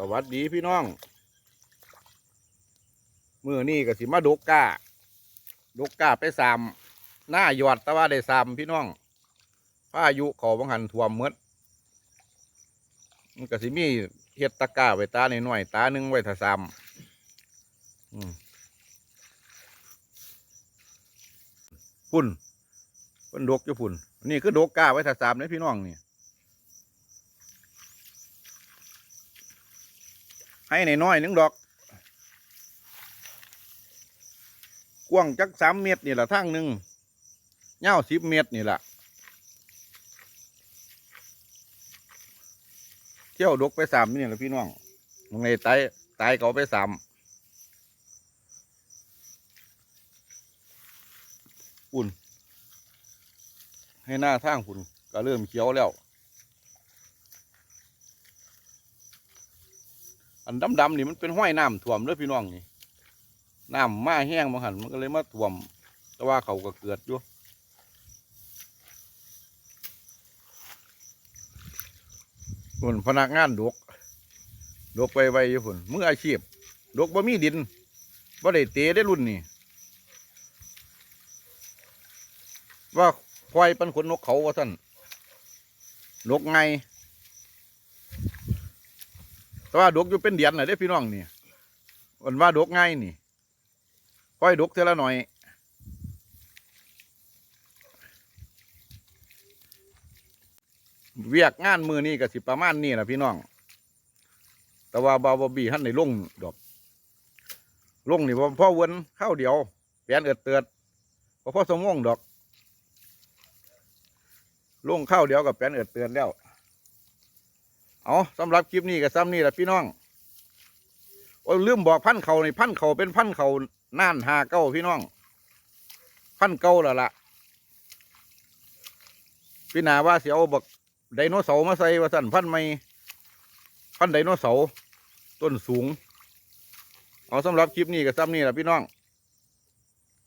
สวัสดีพี่น้องมือนี่ก็สิมาดกกาดกกาไปสามหน้าหยอดแต่ว่าได้สามพี่น้องพายุเขาบังหันท่วมหมดมันก็สิมีเฮ็ดตะกร้าไว้ตาหน่อยตาหนึ่งไว้ถ้าสามพุ่นพิ่นดกอยู่พุ่นนี่คือดกกาไว้ถ้าสามเลยพี่น้องนี่ ให้ในน้อยๆหนึงดอก กว้างจักสามเมตรนี่แหละทางหนึ่งยาวสิบเมตรนี่แหละเที่ยวดกไปสามนี่แหละพี่น้องมึงไงตายตายเขาไปสามอุ่น ให้หน้าทางคุณก็เริ่มเขียวแล้ว อันดำๆนี่มันเป็นห้อยน้ำท่วมเลยพี่น้องนี่น้ำมาแห้งมาหันมันก็เลยมาท่วม แต่ว่าเขาก็เกิดอยู่คนพนักงานดกดกไปไวอยู่คนมืออาชีพดกบ่มีดินบ่ได้เตะได้รุ่นนี่ว่าควายปันขนนกเขาว่าท่านนกไง แต่ว่าดกอยู่เป็นเดือนเลยเด้พี่น้องนี่วันว่าดกง่ายนี่ค่อยดกเท่าละหน่อย เวียกงานมือนี่ก็สิประมาณนี้แหละพี่น้อง แต่ว่าบาวบบีท่านในลงดอกลงนี่พอพ่อเวนเข้าเดียวแปลนเอิดเตือดพอพ่อสมงดอกลงเข้าเดียวกับแปลนเอิดเตือนแล้ว เอาสำหรับคลิปนี้กับซ้ำนี่แหละพี่น้องโอ้ยลืมบอกพันเขาในพันเขาเป็นพันเขาน่านหาเก้าพี่น้อง พันเก้าแล้วล่ะพี่นาว่าเสียวบักไดโนเสาร์มาใส่ว่าสั่นพันไม่พันไดโนเสาร์ต้นสูง เอาสำหรับคลิปนี้กับซ้ำนี่แหละพี่น้อง